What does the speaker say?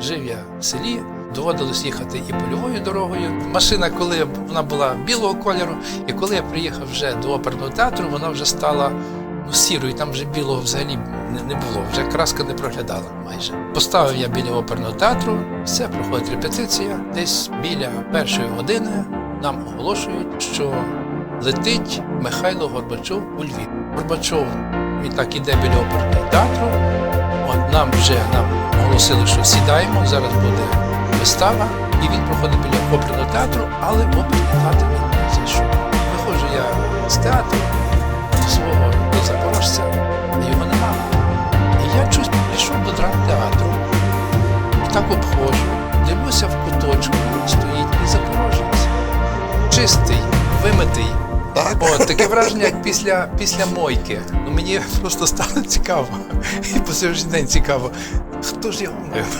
Жив я в селі, доводилось їхати і польовою дорогою. Машина, коли вона була білого кольору, і коли я приїхав вже до оперного театру, вона вже стала ну, сірою, там вже білого взагалі не, було, вже краска не проглядала майже. Поставив я біля оперного театру, все, проходить репетиція. Десь біля першої години нам оголошують, що летить Михайло Горбачов у Львів. Горбачов він так іде біля оперного театру. От нам вже нам оголосили, що сідаємо, зараз буде вистава, і він проходить біля оперного театру, але оперний театр він зайшов. Виходжу я з театру свого до запорожця, а його немає. І я щось прийшов до драмтеатру, і так обходжу, дивлюся в куточку, стоїть і запорожець. Чистий, вимитий. Так? Таке враження, як після, після мойки. Ну, мені просто стало цікаво. І по сьогоднішній день цікаво, хто ж його мив.